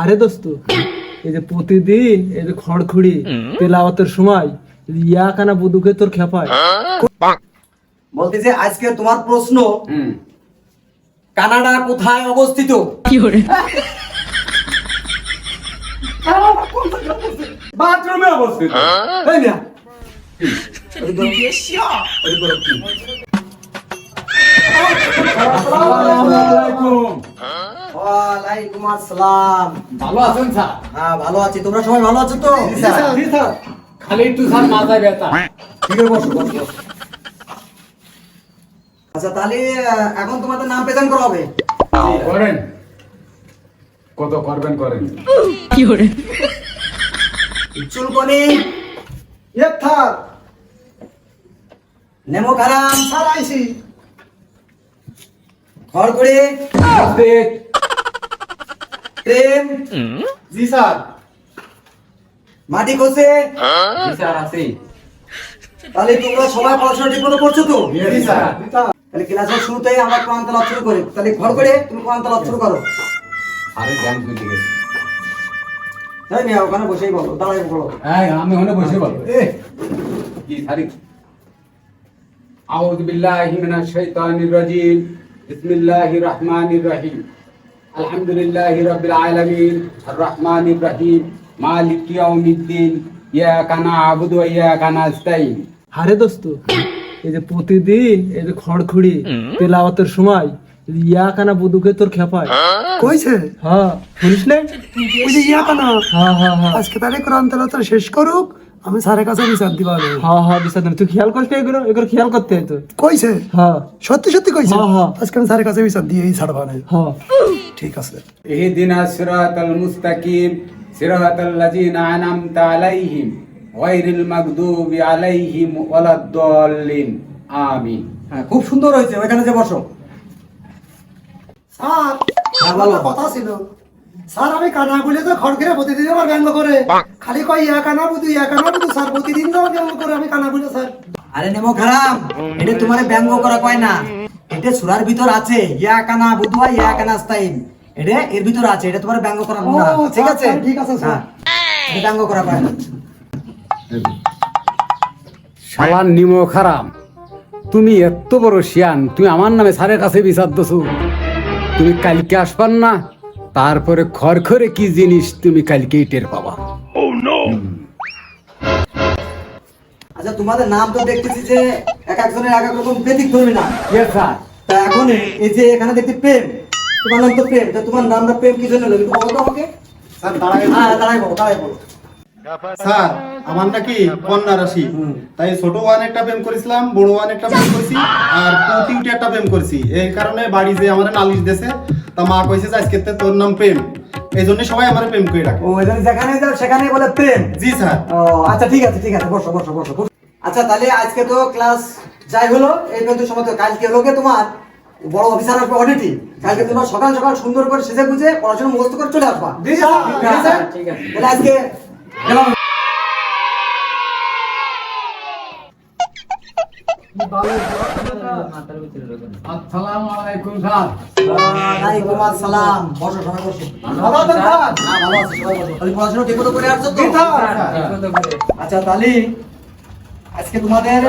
আরে দোস্ত এই যে প্রতিদিন এই যে খড়খড়ি তেলাওয়াতের সময় ইয়া কানা বুদুকে তোর খেপায় বলতেছে আজকে তোমার প্রশ্ন কানাডা কোথায় অবস্থিত? বাথরুমে অবস্থিত। এই মিয়া, ওই করো। ওই করো কি? ওয়ালাইকুম আসসালাম। ভালো আছেন স্যার? হ্যাঁ ভালো আছি। তোমরা সবাই ভালো আছো তো? জি স্যার। খালি একটু স্যার মাথায় ব্যথা। ঠিক আছে বসো বসো। বসো। আচ্ছা তাহলে এখন তোমাদের নাম প্রেজেন্ট করা হবে? করেন। কত করবেন করেন। চুলকনি। থাক নেমো খারাম সারাইছি। খড়গড়ে উপস্থিত প্রেম। জি স্যার। মাটি খসে। জি স্যার আছি। তাহলে তোমরা সবাই পড়াশোনা ঠিক মতো করছ তো? জি স্যার। তাহলে ক্লাসের শুরুতেই আমরা কোরআন তালাত শুরু করি। তাহলে ঘর করে তুমি কোরআন তালাত শুরু করো। আরে জ্ঞান বুঝে গেছি। তাই মিয়া ওখানে বসেই বলো দাঁড়াই বলো। হ্যাঁ আমি ওখানে বসে বলব এ কি সারি? আউযু বিল্লাহি মিনাশ শাইতানির রাজিম। বিসমিল্লাহির রহমানির রহিম। আলহামদুলিল্লাহি রাব্বিল আলামিন আর রহমানির রহিম মালিক ইয়াউমিদ্দিন ইয়াকা না'বুদু ওয়া ইয়াকা নাস্তাইন আরে দোস্ত এই যে প্রতিদিন এই যে খড়খড়ি তেলাওয়াতের সময় ইয়া কানা বুদুকে তোর খেপায়? কইছে? হ্যাঁ শুনিস না ওই যে ইয়া কানা হ্যাঁ হ্যাঁ হ্যাঁ। আজকে তাহলে কোরআন তেলাওয়াত শেষ করুক আমি স্যারের কাছে বিচার দিবা হ্যাঁ হ্যাঁ বিশাদ তুই খেয়াল করিস এগুলো? এগুলো খেয়াল করতে হয় তো কইছে? হ্যাঁ। সত্যি সত্যি কইছে? হ্যাঁ, হ্যাঁ। আজকে আমি স্যারের কাছে বিচার দিয়ে ছাড়বা না। হ্যাঁ। ঠিক আছে। মুস্তাকিম মাগদুবি আলাইহিম আমিন। হ্যাঁ খুব সুন্দর হয়েছে ওখানে যে বসো। স্যার হ্যাঁ, কথা ছিল। স্যার আমি কানা বলে তো খড়গিরে প্রতিদিন আমার করে। খালি কয় ইয়া কানা বুধু ইয়া কানা স্যার প্রতিদিন তো করে আমি কানা স্যার। আরে নেমো খারাপ। এটা তোমার ব্যঙ্গ করা কয় না। এটা সুরার ভিতর আছে ইয়া কানা বুধুয়া ইয়া কানা স্তাইম এটা এর ভিতর আছে এটা তোমার ব্যঙ্গ করা না ঠিক আছে? ঠিক আছে, স্যার। হ্যাঁ, এটা ব্যঙ্গ করা কয় না শালার নিমো খারাম তুমি এত বড় শিয়ান তুমি আমার নামে স্যারের কাছে বিচার দছো। তুমি কালকে আসবার না তারপরে খরখরে কি জিনিস তুমি কালকেই টের পাবা। আচ্ছা তোমাদের নাম তো দেখতেছি যে এক একজনের এক এক রকম ব্যতিক্রমী না স্যার তা এখন এই যে এখানে দেখতে প্রেম তোমার নাম তো প্রেম তা তোমার নামটা প্রেম কি জন্য হলো বলো তো আমাকে। স্যার দাঁড়াই হ্যাঁ দাঁড়াই বলো দাঁড়াই বলো। স্যার আমার নাকি কন্যা রাশি। তাই ছোট ওয়ান একটা প্রেম করেছিলাম বড় ওয়ান একটা প্রেম করেছি আর প্রতিটি একটা প্রেম করেছি। এই কারণে বাড়ি যে আমার নালিশ দেছে তা মা কইছে যে আজকে তোর নাম প্রেম। এই জন্য সবাই আমার প্রেম করে ডাকে। ও এখানে যেখানে যাও সেখানে বলে প্রেম। জি স্যার। ও আচ্ছা ঠিক আছে ঠিক আছে বসো বসো বসো আচ্ছা তাহলে আজকে তো ক্লাস যাই হলো এই পর্যন্ত সময় কালকে হলো গিয়ে তোমার বড় অফিসার আসবে অডিটি কালকে তোমার সকাল সকাল সুন্দর করে সেজে বুঝে পড়াশোনা মুখস্থ করে চলে আসবা। ঠিক আছে। তাহলে আজকে হ্যাঁ আচ্ছা তাহলে আজকে তোমাদের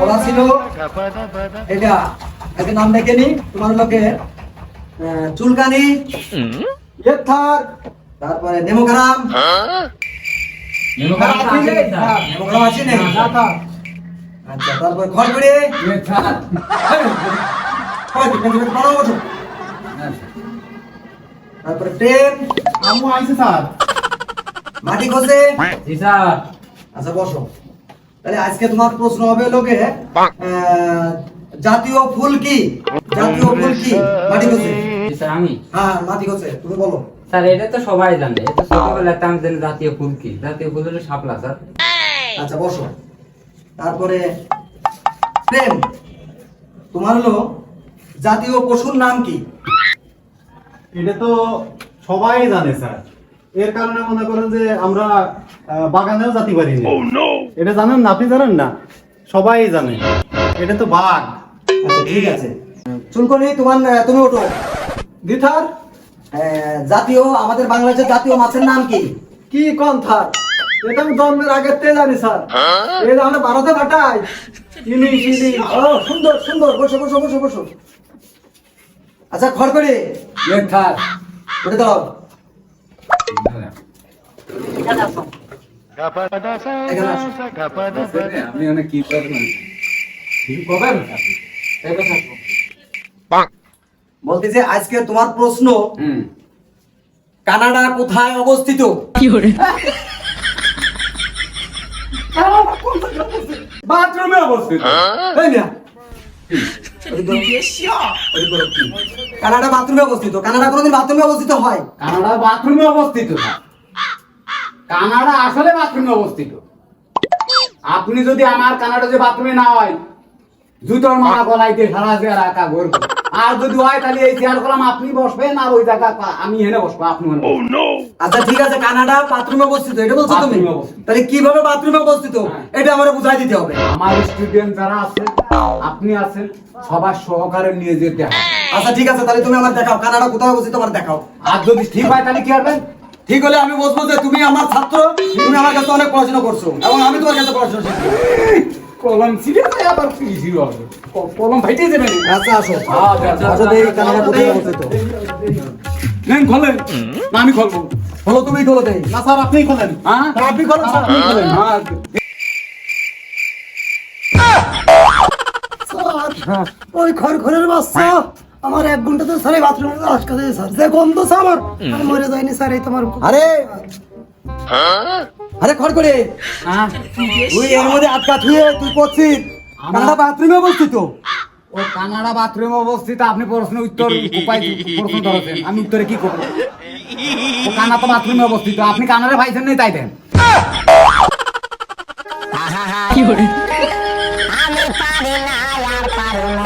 পড়া ছিল এটা আজকে নাম ডেকে নি তোমার লোকে চুলকানি ইয়েথার তারপরে নেমোগ্রাম। নেমোগ্রাম আছে নেই আচ্ছা তারপরে খড়গুড়ি স্যার পড়া তারপরে প্রেম আম্মু আইছে স্যার। মাটি খসে জি স্যার। আচ্ছা বসো। তাহলে আজকে তোমার প্রশ্ন হবে লোকে জাতীয় ফুল কি? জাতীয় ফুল কি? মাটি খসে স্যার আমি? হ্যাঁ মাটি খসে তুমি বলো। স্যার এটা তো সবাই জানে এটা ছোটবেলাতে আমি জানি জাতীয় ফুল কি। জাতীয় ফুল হলো শাপলা স্যার। আচ্ছা বসো। তারপরে প্রেম। তোমার হলো জাতীয় পশুর নাম কি? এটা তো সবাই জানে স্যার। এর কারণে মনে করেন যে আমরা বাগানেও যেতে পারি না। এটা জানেন না? আপনি জানেন না? সবাই জানে। এটা তো বাঘ। আচ্ছা ঠিক আছে। চুলকনি তোমার তুমি ওঠো। দিথার জাতীয় আমাদের বাংলাদেশের জাতীয় মাছের নাম কি? কি কোন স্যার এটা আমি জন্মের আগের তে জানি স্যার। এই যে আমরা ভারতে পাঠাই। ইলিশ ইলিশ ও সুন্দর সুন্দর। বসো বসো বসো বসো। আচ্ছা খড়খড়ি ইয়ে স্যার উঠে দাও অনেক কি করবেন বলতেছে আজকে তোমার প্রশ্ন কানাডা কোথায় অবস্থিত? বাথরুমে অবস্থিত। এই মিয়া। কানাডা বাথরুমে অবস্থিত। কানাডা কোনোদিন বাথরুমে অবস্থিত হয়? কানাডা বাথরুমে অবস্থিত কানাডা আসলে বাথরুমে অবস্থিত। আপনি যদি আমার কানাডা যে বাথরুমে না হয় জুতোর মালা গলাইতে সারা চেয়ার একা ঘুরবো। আর যদি হয় তাহলে এই চেয়ার কলাম আপনি বসবেন আর ওই জায়গা আমি এনে বসবো আপনি আচ্ছা ঠিক আছে কানাডা বাথরুমে অবস্থিত এটা বলছো তুমি? তাহলে কীভাবে বাথরুমে অবস্থিত? এটা আমার বুঝাই দিতে হবে। আমার স্টুডেন্ট যারা আছে আপনি আছেন সবার সহকারে নিয়ে যেতে হবে। আচ্ছা ঠিক আছে তাহলে তুমি আমার দেখাও কানাডা কোথায় অবস্থিত আমার দেখাও। আর যদি ঠিক হয় তাহলে কি করবেন? ঠিক হলে আমি বলব যে তুমি আমার ছাত্র তুমি আমার কাছে অনেক পড়াশোনা করছ এবং আমি তোমার কাছে পড়াশোনা শিখছি। কলম ছিঁড়ে যায় আবার কি ছিল ক- কলম ফাইটে যাবে আচ্ছা আসো। আসো দেখি কানাডা কোথায় অবস্থিত। নেন খোলেন। না আমি খুলবো। হলো তুমি খোলো দেই না স্যার আপনিই খোলেন। হ্যাঁ? আপনি খোলো স্যার, আপনি খোলেন। হ্যাঁ স্যার, ওই খড়খড়ের বাচ্চা। আমার এক ঘণ্টা তো স্যার বাথরুমে আটকা দিয়ে স্যার যে গন্ধ স্যার আমার। আমি মরে যায়নি স্যার এই তোমার আরে! আরে খড় করে। হ্যাঁ। তুই এর মধ্যে আটকা থুয়ে তুই করছিস কানাডা বাথরুমে অবস্থিত। ও কানাডা বাথরুমে অবস্থিত আপনি প্রশ্ন উত্তর উপায় প্রশ্ন ধরেছেন। আমি উত্তরে কি করব? ও কানা তো বাথরুমে অবস্থিত। আপনি কানাডা ভাইছেন নেই তাই দেন আমি পারি না আর পারি না।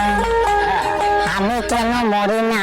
আমি কেন মরি না